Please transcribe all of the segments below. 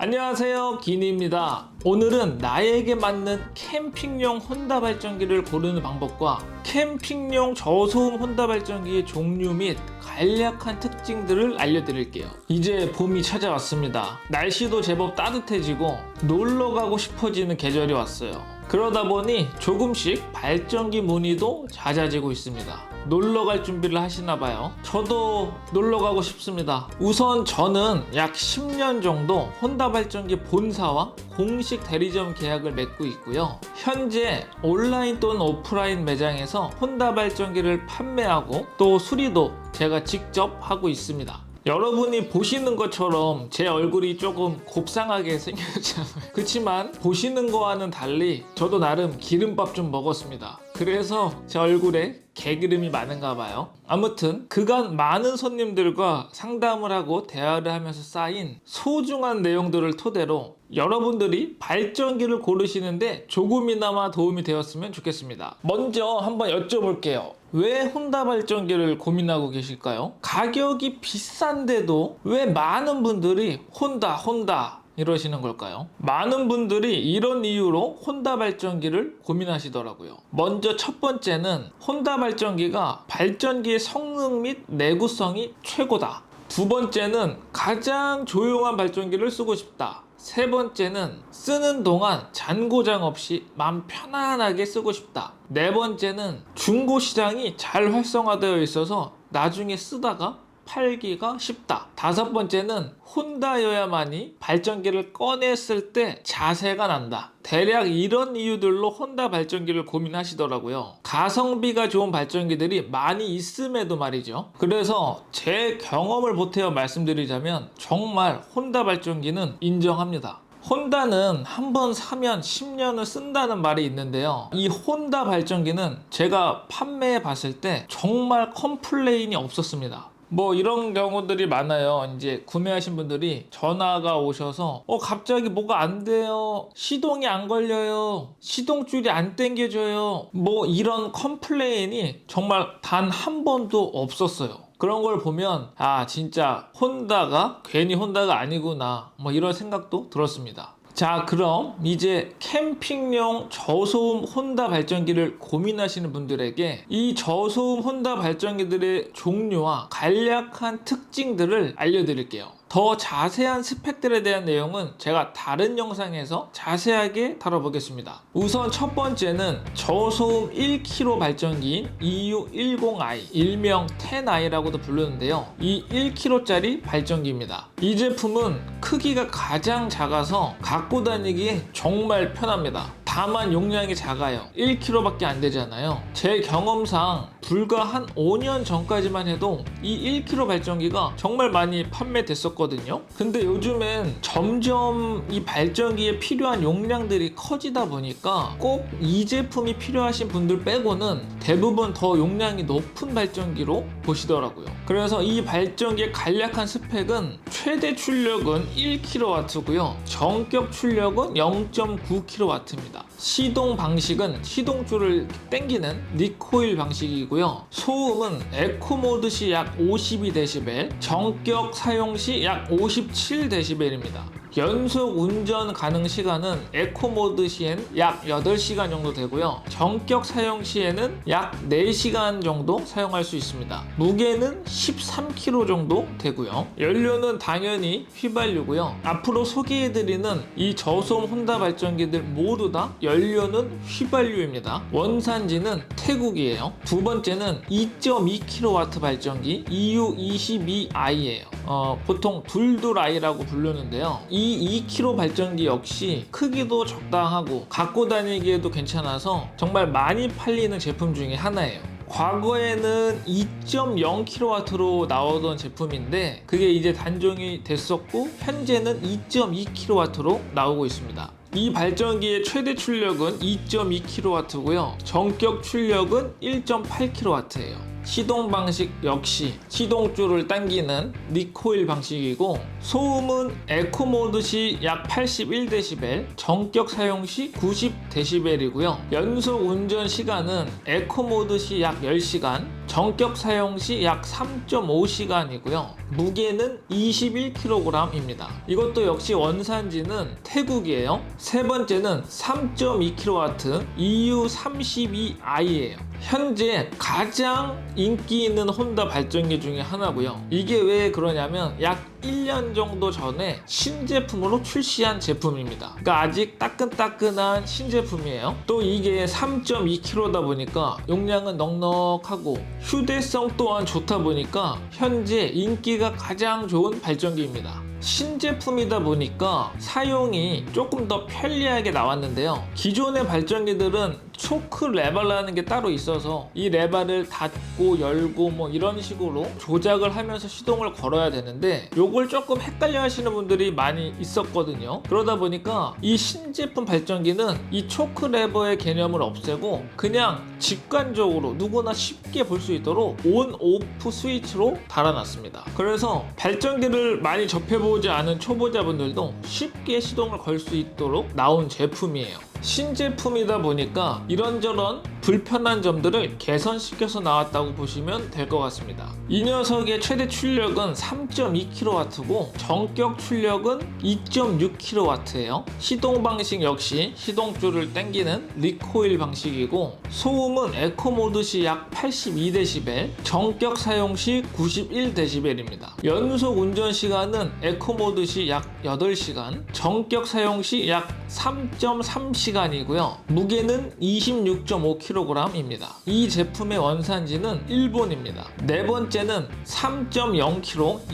안녕하세요 기니입니다. 오늘은 나에게 맞는 캠핑용 혼다 발전기를 고르는 방법과 캠핑용 저소음 혼다 발전기의 종류 및 간략한 특징들을 알려드릴게요. 이제 봄이 찾아왔습니다. 날씨도 제법 따뜻해지고 놀러 가고 싶어지는 계절이 왔어요. 그러다 보니 조금씩 발전기 문의도 잦아지고 있습니다 놀러 갈 준비를 하시나 봐요. 저도 놀러 가고 싶습니다. 우선 저는 약 10년 정도 혼다 발전기 본사와 공식 대리점 계약을 맺고 있고요. 현재 온라인 또는 오프라인 매장에서 혼다 발전기를 판매하고 또 수리도 제가 직접 하고 있습니다. 여러분이 보시는 것처럼 제 얼굴이 조금 곱상하게 생겼잖아요. 그렇지만 보시는 거와는 달리 저도 나름 기름밥 좀 먹었습니다. 그래서 제 얼굴에 개기름이 많은가 봐요. 아무튼 그간 많은 손님들과 상담을 하고 대화를 하면서 쌓인 소중한 내용들을 토대로 여러분들이 발전기를 고르시는데 조금이나마 도움이 되었으면 좋겠습니다. 먼저 한번 여쭤볼게요. 왜 혼다 발전기를 고민하고 계실까요? 가격이 비싼데도 왜 많은 분들이 혼다, 혼다 이러시는 걸까요? 많은 분들이 이런 이유로 혼다 발전기를 고민하시더라고요. 먼저 첫 번째는 혼다 발전기가 발전기의 성능 및 내구성이 최고다. 두 번째는 가장 조용한 발전기를 쓰고 싶다. 세 번째는 쓰는 동안 잔고장 없이 마음 편안하게 쓰고 싶다. 네 번째는 중고 시장이 잘 활성화되어 있어서 나중에 쓰다가 팔기가 쉽다. 다섯 번째는 혼다여야만이 발전기를 꺼냈을 때 자세가 난다. 대략 이런 이유들로 혼다 발전기를 고민하시더라고요. 가성비가 좋은 발전기들이 많이 있음에도 말이죠. 그래서 제 경험을 보태어 말씀드리자면 정말 혼다 발전기는 인정합니다. 혼다는 한 번 사면 10년을 쓴다는 말이 있는데요. 이 혼다 발전기는 제가 판매해 봤을 때 정말 컴플레인이 없었습니다. 뭐 이런 경우들이 많아요. 이제 구매하신 분들이 전화가 오셔서 어 갑자기 뭐가 안 돼요. 시동이 안 걸려요. 시동줄이 안 당겨져요. 뭐 이런 컴플레인이 정말 단 한 번도 없었어요. 그런 걸 보면 아 진짜 혼다가 괜히 혼다가 아니구나 뭐 이런 생각도 들었습니다. 자 그럼 이제 캠핑용 저소음 혼다 발전기를 고민하시는 분들에게 이 저소음 혼다 발전기들의 종류와 간략한 특징들을 알려드릴게요. 더 자세한 스펙들에 대한 내용은 제가 다른 영상에서 자세하게 다뤄보겠습니다. 우선 첫 번째는 저소음 1kg 발전기인 EU10i, 일명 10i라고도 부르는데요. 이 1kg짜리 발전기입니다. 이 제품은 크기가 가장 작아서 갖고 다니기 정말 편합니다. 다만 용량이 작아요. 1kg밖에 안 되잖아요. 제 경험상 불과 한 5년 전까지만 해도 이 1kg 발전기가 정말 많이 판매됐었거든요. 근데 요즘엔 점점 이 발전기에 필요한 용량들이 커지다 보니까 꼭 이 제품이 필요하신 분들 빼고는 대부분 더 용량이 높은 발전기로 보시더라고요. 그래서 이 발전기의 간략한 스펙은 최대 출력은 1kW고요. 정격 출력은 0.9kW입니다. 시동 방식은 시동줄을 당기는 니코일 방식이고요. 소음은 에코 모드 시 약 52dB, 정격 사용 시 약 57dB입니다. 연속 운전 가능 시간은 에코 모드 시엔 약 8시간 정도 되고요. 정격 사용 시에는 약 4시간 정도 사용할 수 있습니다. 무게는 13kg 정도 되고요. 연료는 당연히 휘발유고요. 앞으로 소개해드리는 이 저소음 혼다 발전기들 모두 다 연료는 휘발유입니다. 원산지는 태국이에요. 두 번째는 2.2kW 발전기 EU22i예요. 어, 보통 둘둘아이라고 부르는데요. 이 2kg 발전기 역시 크기도 적당하고 갖고 다니기에도 괜찮아서 정말 많이 팔리는 제품 중에 하나예요. 과거에는 2.0kW로 나오던 제품인데 그게 이제 단종이 됐었고 현재는 2.2kW로 나오고 있습니다. 이 발전기의 최대 출력은 2.2kW고요. 전격 출력은 1.8kW예요. 시동 방식 역시 시동줄을 당기는 리코일 방식이고 소음은 에코 모드 시 약 81dB, 정격 사용 시 90dB이고요. 연속 운전 시간은 에코 모드 시 약 10시간, 전격 사용 시 약 3.5시간이고요. 무게는 21kg입니다. 이것도 역시 원산지는 태국이에요. 세 번째는 3.2kW EU32i예요. 현재 가장 인기 있는 혼다 발전기 중에 하나고요. 이게 왜 그러냐면 약 1년 정도 전에 신제품으로 출시한 제품입니다. 그러니까 아직 따끈따끈한 신제품이에요. 또 이게 3.2kg다 보니까 용량은 넉넉하고 휴대성 또한 좋다 보니까 현재 인기가 가장 좋은 발전기입니다. 신제품이다 보니까 사용이 조금 더 편리하게 나왔는데요. 기존의 발전기들은 초크 레버라는 게 따로 있어서 이 레버를 닫고 열고 뭐 이런 식으로 조작을 하면서 시동을 걸어야 되는데 요걸 조금 헷갈려 하시는 분들이 많이 있었거든요. 그러다 보니까 이 신제품 발전기는 이 초크 레버의 개념을 없애고 그냥 직관적으로 누구나 쉽게 볼 수 있도록 온 오프 스위치로 달아놨습니다. 그래서 발전기를 많이 접해보지 않은 초보자분들도 쉽게 시동을 걸 수 있도록 나온 제품이에요. 신제품이다 보니까 이런저런 불편한 점들을 개선시켜서 나왔다고 보시면 될 것 같습니다. 이 녀석의 최대 출력은 3.2kW고 전격 출력은 2.6kW예요. 시동 방식 역시 시동줄을 당기는 리코일 방식이고 소음은 에코 모드 시 약 82dB, 전격 사용 시 91dB입니다. 연속 운전 시간은 에코 모드 시 약 8시간, 전격 사용 시 약 3.3시간이고요. 무게는 26.5kg 입니다. 이 제품의 원산지는 일본입니다. 네 번째는 3.0kg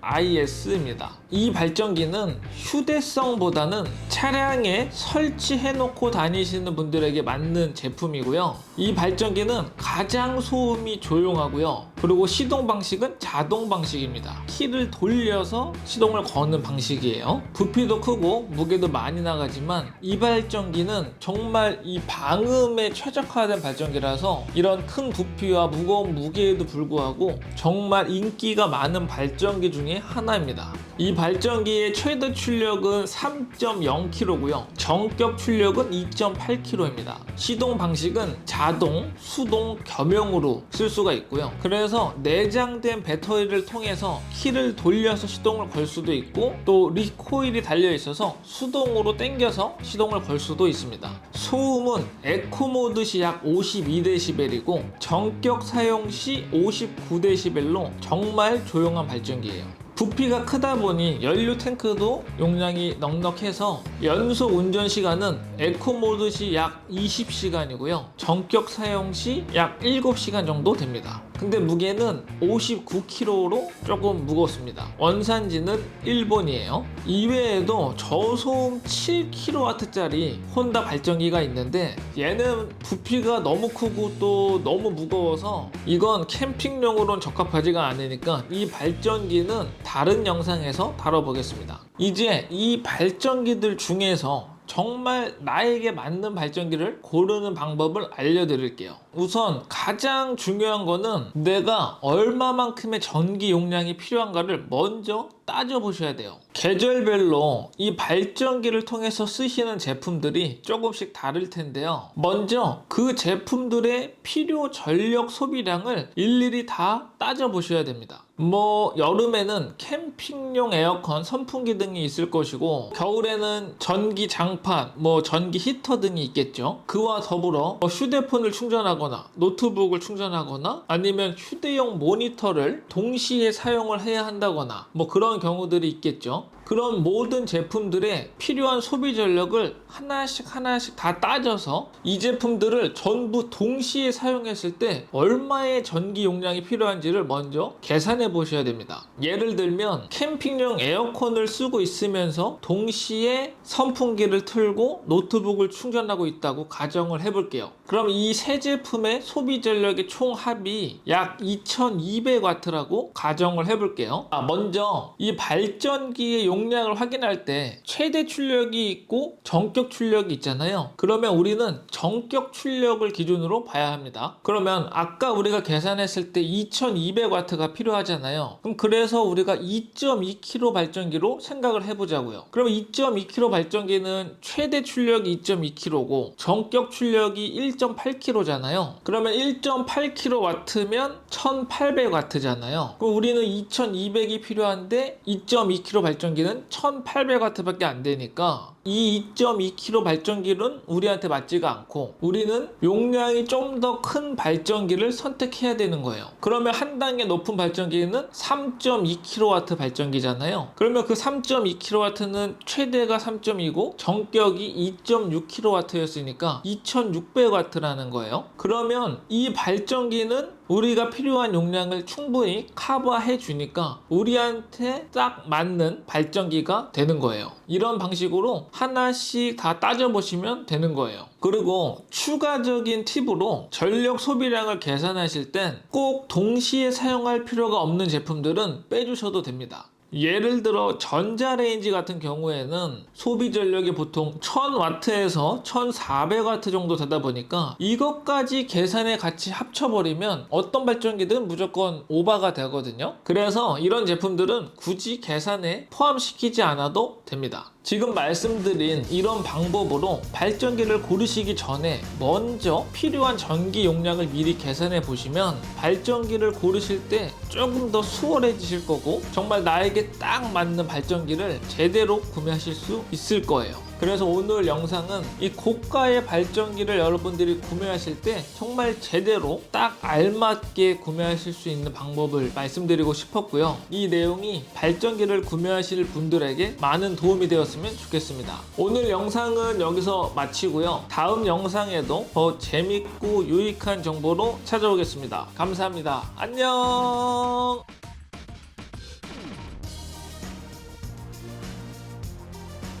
EU30IS입니다. 이 발전기는 휴대성보다는 차량에 설치해놓고 다니시는 분들에게 맞는 제품이고요. 이 발전기는 가장 소음이 조용하고요. 그리고 시동 방식은 자동 방식입니다. 키를 돌려서 시동을 거는 방식이에요. 부피도 크고 무게도 많이 나가지만 이 발전기는 정말 이 방음에 최적화된 발전기라서 이런 큰 부피와 무거운 무게에도 불구하고 정말 인기가 많은 발전기 중에 하나입니다. 이 발전기의 최대 출력은 3.0kg고요. 전격 출력은 2.8kg입니다. 시동 방식은 자동, 수동, 겸용으로 쓸 수가 있고요. 그래서 내장된 배터리를 통해서 키를 돌려서 시동을 걸 수도 있고 또 리코일이 달려 있어서 수동으로 당겨서 시동을 걸 수도 있습니다. 소음은 에코 모드 시 약 52dB이고 전격 사용 시 59dB로 정말 조용한 발전기예요. 부피가 크다 보니 연료 탱크도 용량이 넉넉해서 연속 운전 시간은 에코 모드 시 약 20시간이고요. 전격 사용 시 약 7시간 정도 됩니다. 근데 무게는 59kg로 조금 무겁습니다. 원산지는 일본이에요. 이외에도 저소음 7kW짜리 혼다 발전기가 있는데 얘는 부피가 너무 크고 또 너무 무거워서 이건 캠핑용으로는 적합하지가 않으니까 이 발전기는 다른 영상에서 다뤄보겠습니다. 이제 이 발전기들 중에서 정말 나에게 맞는 발전기를 고르는 방법을 알려드릴게요. 우선 가장 중요한 거는 내가 얼마만큼의 전기 용량이 필요한가를 먼저 따져보셔야 돼요. 계절별로 이 발전기를 통해서 쓰시는 제품들이 조금씩 다를 텐데요. 먼저 그 제품들의 필요 전력 소비량을 일일이 다 따져보셔야 됩니다. 뭐 여름에는 캠핑용 에어컨 선풍기 등이 있을 것이고 겨울에는 전기 장판 뭐 전기 히터 등이 있겠죠 그와 더불어 뭐 휴대폰을 충전하 거나 노트북을 충전하거나 아니면 휴대용 모니터를 동시에 사용을 해야 한다거나 뭐 그런 경우들이 있겠죠 그런 모든 제품들의 필요한 소비 전력을 하나씩 하나씩 다 따져서 이 제품들을 전부 동시에 사용했을 때 얼마의 전기 용량이 필요한지를 먼저 계산해 보셔야 됩니다. 예를 들면 캠핑용 에어컨을 쓰고 있으면서 동시에 선풍기를 틀고 노트북을 충전하고 있다고 가정을 해볼게요. 그럼 이 세 제품의 소비 전력의 총 합이 약 2200W라고 가정을 해볼게요. 아, 먼저 이 발전기의 용 량을 확인할 때 최대 출력이 있고 전격 출력이 있잖아요. 그러면 우리는 전격 출력을 기준으로 봐야 합니다. 그러면 아까 우리가 계산했을 때 2200W가 필요하잖아요. 그럼 그래서 우리가 2.2kg 발전기로 생각을 해보자고요. 그러면 2.2kg 발전기는 최대 출력이 2.2kg고 전격 출력이 1.8kg잖아요. 거예요. 그러면 1.8kW면 1800W잖아요. 그럼 우리는 2200이 필요한데 2.2kW 발전기 는 1800W밖에 안 되니까 이 2.2kg 발전기는 우리한테 맞지가 않고 우리는 용량이 좀 더 큰 발전기를 선택해야 되는 거예요. 그러면 한 단계 높은 발전기는 3.2kW 발전기잖아요. 그러면 그 3.2kW는 최대가 3.2고 정격이 2.6kW였으니까 2600W라는 거예요. 그러면 이 발전기는 우리가 필요한 용량을 충분히 커버해 주니까 우리한테 딱 맞는 발전기가 되는 거예요. 이런 방식으로 하나씩 다 따져보시면 되는 거예요. 그리고 추가적인 팁으로 전력 소비량을 계산하실 땐 꼭 동시에 사용할 필요가 없는 제품들은 빼주셔도 됩니다. 예를 들어 전자레인지 같은 경우에는 소비 전력이 보통 1000W에서 1400W 정도 되다 보니까 이것까지 계산에 같이 합쳐버리면 어떤 발전기든 무조건 오버가 되거든요. 그래서 이런 제품들은 굳이 계산에 포함시키지 않아도 됩니다. 지금 말씀드린 이런 방법으로 발전기를 고르시기 전에 먼저 필요한 전기 용량을 미리 계산해 보시면 발전기를 고르실 때 조금 더 수월해지실 거고 정말 나에게 딱 맞는 발전기를 제대로 구매하실 수 있을 거예요. 그래서 오늘 영상은 이 고가의 발전기를 여러분들이 구매하실 때 정말 제대로 딱 알맞게 구매하실 수 있는 방법을 말씀드리고 싶었고요. 이 내용이 발전기를 구매하실 분들에게 많은 도움이 되었으면 좋겠습니다. 오늘 영상은 여기서 마치고요. 다음 영상에도 더 재밌고 유익한 정보로 찾아오겠습니다. 감사합니다. 안녕!